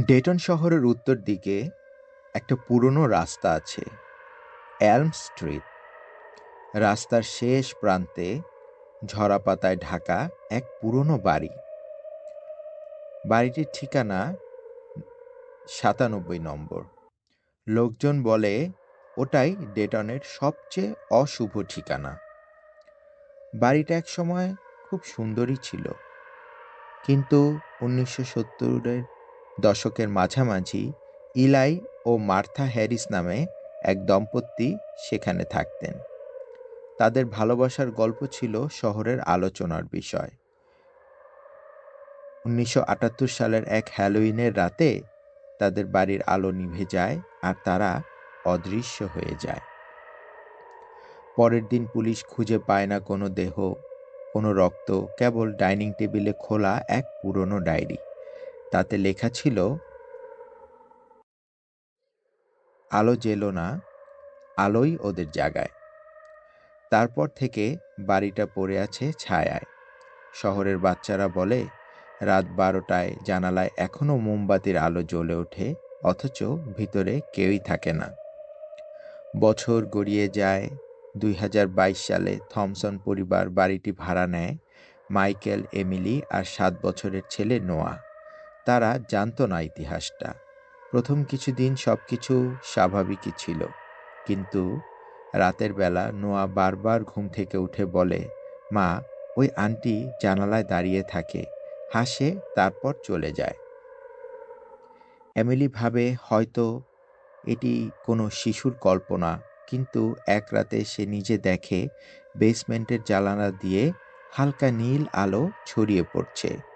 Dayton শহরের উত্তর দিকে একটা পুরনো রাস্তা আছে অ্যালম স্ট্রিট রাস্তার শেষ প্রান্তে ঝরা পাতায় ঢাকা এক পুরনো বাড়ি। বাড়িটির ঠিকানা সাতানব্বই নম্বর। লোকজন বলে, ওটাই ডেটনের সবচেয়ে অশুভ ঠিকানা। বাড়িটা এক সময় খুব সুন্দরই ছিল। কিন্তু উনিশশো সত্তরের দশকের মাঝামাঝি ইলাই ও মার্থা হ্যারিস নামে এক দম্পতি সেখানে থাকতেন। তাদের ভালোবাসার গল্প ছিল শহরের আলোচনার বিষয়। উনিশশো আটাত্তর সালের এক হ্যালোইনের রাতে তাদের বাড়ির আলো নিভে যায় আর তারা অদৃশ্য হয়ে যায়। পরের দিন পুলিশ খুঁজে পায় না কোনো দেহ, কোনো রক্ত, কেবল ডাইনিং টেবিলে খোলা এক পুরনো ডায়েরি। তাতে লেখা ছিল, আলো জেলো না, আলোই ওদের জাগায়। তারপর থেকে বাড়িটা পড়ে আছে ছায়ায়। শহরের বাচ্চারা বলে, রাত বারোটায় জানালায় এখনও মোমবাতির আলো জ্বলে ওঠে, অথচ ভিতরে কেউই থাকে না। বছর গড়িয়ে যায়, দুই হাজার বাইশ সালে থমসন পরিবার বাড়িটি ভাড়া নেয় মাইকেল, এমিলি আর সাত বছরের ছেলে নোয়া। তারা জানতো না ইতিহাসটা। প্রথম কিছুদিন সব কিছু স্বাভাবিকই ছিল। কিন্তু রাতের বেলা নোয়া বারবার ঘুম থেকে উঠে বলে, মা, ওই আন্টি জানালায় দাঁড়িয়ে থাকে। হাসে, তারপর চলে যায়। এমিলি ভাবে, হয়তো এটি কোনো শিশুর কল্পনা, কিন্তু এক রাতে সে নিজে দেখে, বেসমেন্টের জ্বালানা দিয়ে হালকা নীল আলো ছড়িয়ে পড়ছে।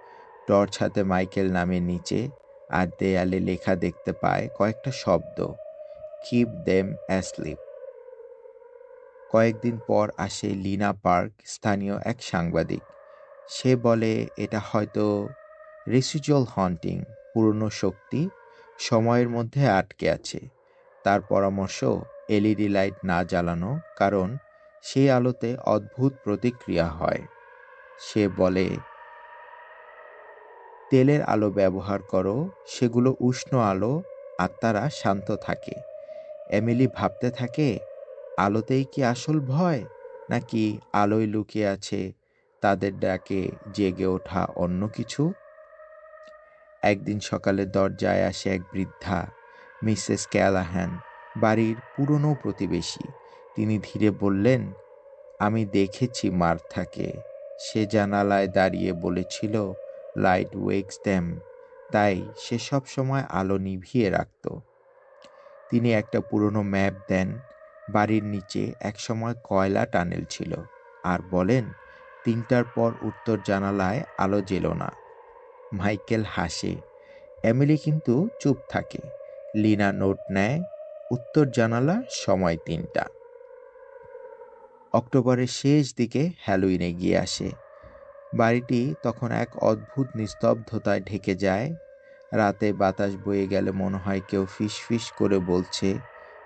টর্চ হাতে মাইকেল নামের নিচে আর দেয়ালে লেখা দেখতে পায় কয়েকটা শব্দ। কিপ দেম অ্যাসলিপ কয়েকদিন পর আসে লিনা পার্ক, স্থানীয় এক সাংবাদিক। সে বলে, এটা হয়তো রেসিজুয়াল হন্টিং, পুরনো শক্তি, সময়ের মধ্যে আটকে আছে। তার পরামর্শ, এলইডি লাইট না জ্বালানো, কারণ সেই আলোতে অদ্ভুত প্রতিক্রিয়া হয়। সে বলে তেলের আলো ব্যবহার করো, সেগুলো উষ্ণ আলো আত্মারা শান্ত থাকে। এমিলি ভাবতে থাকে, আলোতেই কি আসল ভয়, নাকি আলোয় লুকিয়ে আছে তাদের ডাকে জেগে ওঠা অন্য কিছু? একদিন সকালে দরজায় আসে এক বৃদ্ধা, মিসেস ক্যালাহ্যান বাড়ির পুরনো প্রতিবেশী। তিনি ধীরে বললেন, আমি দেখেছি মার্থাকে। সে জানালায় দাঁড়িয়ে বলেছিল লাইট ওয়েক্স দ্যাম তাই সে সব সময় আলো নিভিয়ে রাখত। তিনি একটা পুরনো ম্যাপ দেন, বাড়ির নিচে একসময় কয়লা টানেল ছিল, আর বলেন, তিনটার পর উত্তর জানালায় আলো জেল না। মাইকেল হাসে, এমিলি কিন্তু চুপ থাকে। লিনা নোট নেয়, উত্তর জানালা সময় তিনটা। অক্টোবরের শেষ দিকে হ্যালোইনে গিয়ে আসে। বাড়িটি তখন এক অদ্ভুত নিস্তব্ধতায় ঢেকে যায়। রাতে বাতাস বয়ে গেলে মনে হয় কেউ ফিস ফিস করে বলছে,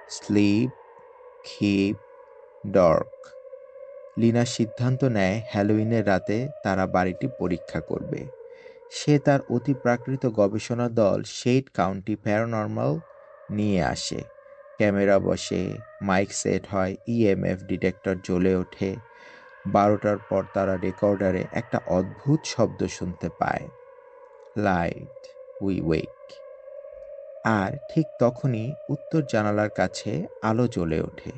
স্লিপ খিপ ডর্ক। লিনা সিদ্ধান্ত নেয় হ্যালোইনের রাতে তারা বাড়িটি পরীক্ষা করবে। সে তার অতি প্রাকৃত গবেষণা দল শেড কাউন্টি প্যারানর্মাল নিয়ে আসে। ক্যামেরা বসে, মাইক সেট হয়, ইএমএফ ডিটেক্টর জ্বলে ওঠে। বারোটার পর তারা রেকর্ডারে একটা অদ্ভুত শব্দ শুনতে পায়। লাইট উই ওয়েক আর ঠিক তখনই উত্তর জানালার কাছে আলো জ্বলে ওঠে।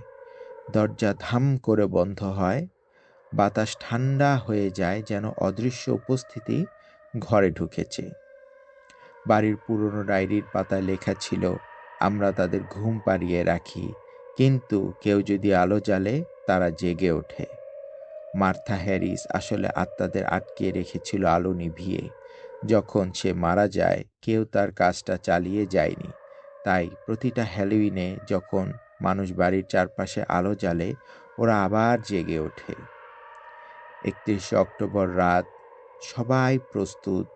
দরজা ধাম করে বন্ধ হয়। বাতাস ঠান্ডা হয়ে যায় যেন অদৃশ্য উপস্থিতি ঘরে ঢুকেছে। বাড়ির পুরনো ডায়েরির পাতায় লেখা ছিল, আমরা তাদের ঘুম পাড়িয়ে রাখি, কিন্তু কেউ যদি আলো জ্বালে তারা জেগে ওঠে। মার্থা হ্যারিস আসলে আত্মাদের আটকে রেখেছিল আলো নিভিয়ে। যখন সে মারা যায়, কেউ তার কাজটা চালিয়ে যায়নি। তাই প্রতিটা হ্যালোইনে যখন মানুষ বাড়ির চারপাশে আলো জ্বালে, ওরা আবার জেগে ওঠে। একত্রিশে অক্টোবর রাত, সবাই প্রস্তুত।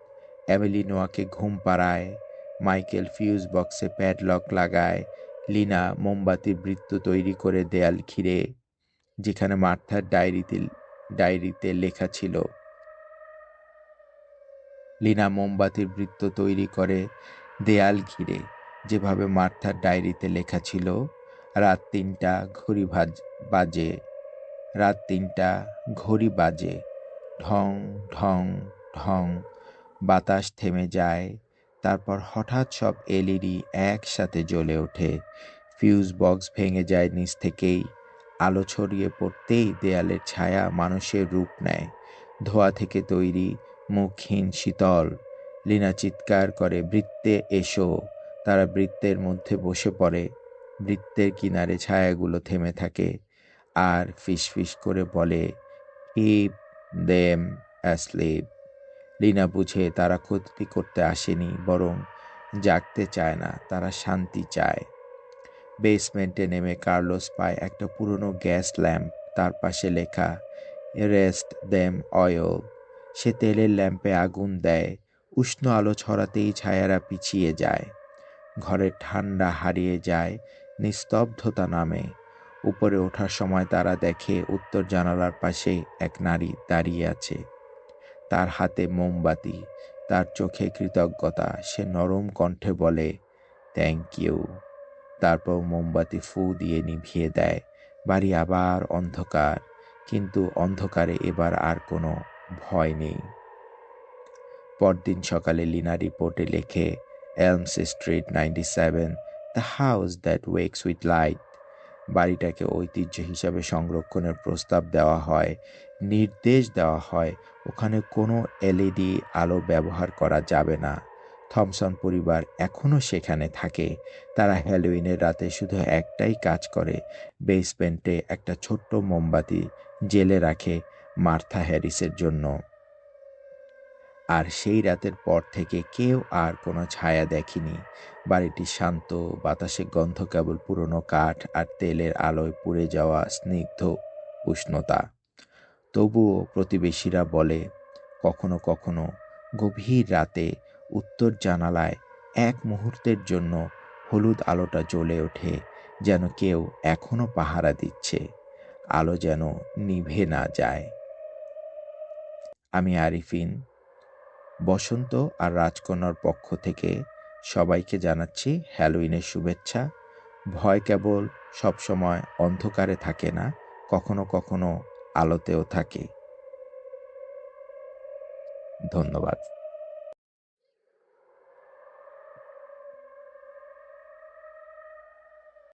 অ্যামেলি নোয়াকে ঘুম পাড়ায়, মাইকেল ফিউজ বক্সে প্যাডলক লাগায়, লিনা মোমবাতির বৃত্ত তৈরি করে দেয়াল ঘিরে, যেখানে মার্থার ডায়েরিতে ডায়েরিতে লেখা ছিল, লিনা মোমবাতির বৃত্ত তৈরি করে দেয়াল ঘিরে যেভাবে মার্থার ডায়েরিতে লেখা ছিল, রাত তিনটা ঘড়ি ভাজ, বাজে, রাত তিনটা ঘড়ি বাজে, ঢং ঢং ঢং, বাতাস থেমে যায়, তারপর হঠাৎ সব এলইডি একসাথে জ্বলে ওঠে, ফিউজ বক্স ভেঙে যায় নিচ থেকেই আলো ছড়িয়ে পড়তেই দেয়ালের ছায়া মানুষের রূপ নেয়। ধোয়া থেকে তৈরি, মুখহীন শীতল। লীনা চিৎকার করে, বৃত্তে এসো। তারা বৃত্তের মধ্যে বসে পড়ে। বৃত্তের কিনারে ছায়াগুলো থেমে থাকে আর ফিসফিস করে বলে হিপ দেম অ্যাসলিপ লীনা বুঝে তারা ক্ষতি করতে আসেনি, বরং জাগতে চায় না, তারা শান্তি চায়। বেসমেন্টে নেমে কার্লোস পায় একটা পুরনো গ্যাস ল্যাম্প। তার পাশে লেখা রেস্ট দেম অয়েল সে তেলের ল্যাম্পে আগুন দেয়। উষ্ণ আলো ছড়াতেই ছায়ারা পিছিয়ে যায়। ঘরের ঠান্ডা হারিয়ে যায়, নিস্তব্ধতা নামে। উপরে ওঠার সময় তারা দেখে উত্তর জানালার পাশে এক নারী দাঁড়িয়ে আছে। তার হাতে মোমবাতি, তার চোখে কৃতজ্ঞতা। সে নরম কণ্ঠে বলে থ্যাংক ইউ তারপর মোমবাতি ফু দিয়ে নিভিয়ে দেয়। বাড়ি আবার অন্ধকার, কিন্তু অন্ধকারে এবার আর কোনো ভয় নেই। পরদিন সকালে লিনা রিপোর্টে লেখে, Elms street ninety seven, the house that wakes with light. বাড়িটাকে ঐতিহ্য হিসাবে সংরক্ষণের প্রস্তাব দেওয়া হয়, নির্দেশ দেওয়া হয়, ওখানে কোনো এলইডি আলো ব্যবহার করা যাবে না। থমসন পরিবার এখনও সেখানে থাকে। তারা হ্যালোইনের রাতে শুধু একটাই কাজ করে, বেসমেন্টে একটা ছোট্ট মোমবাতি জেলে রাখে মার্থা হ্যারিসের জন্য। আর সেই রাতের পর থেকে কেউ আর কোনো ছায়া দেখেনি। বাড়িটি শান্ত, বাতাসে গন্ধ কেবল পুরনো কাঠ আর তেলের আলোয় পুড়ে যাওয়া স্নিগ্ধ উষ্ণতা। তবুও প্রতিবেশীরা বলে, কখনো কখনো গভীর রাতে উত্তর জানালায় এক মুহূর্তের জন্য হলুদ আলোটা জ্বলে ওঠে, যেন কেউ এখনও পাহারা দিচ্ছে। আলো যেন নিভে না যায়। আমি আরিফিন। বসন্ত আর রাজকন্যার পক্ষ থেকে সবাইকে জানাচ্ছি হ্যালোইনের শুভেচ্ছা। ভয় কেবল সবসময় অন্ধকারে থাকে না, কখনো কখনো আলোতেও থাকে। ধন্যবাদ।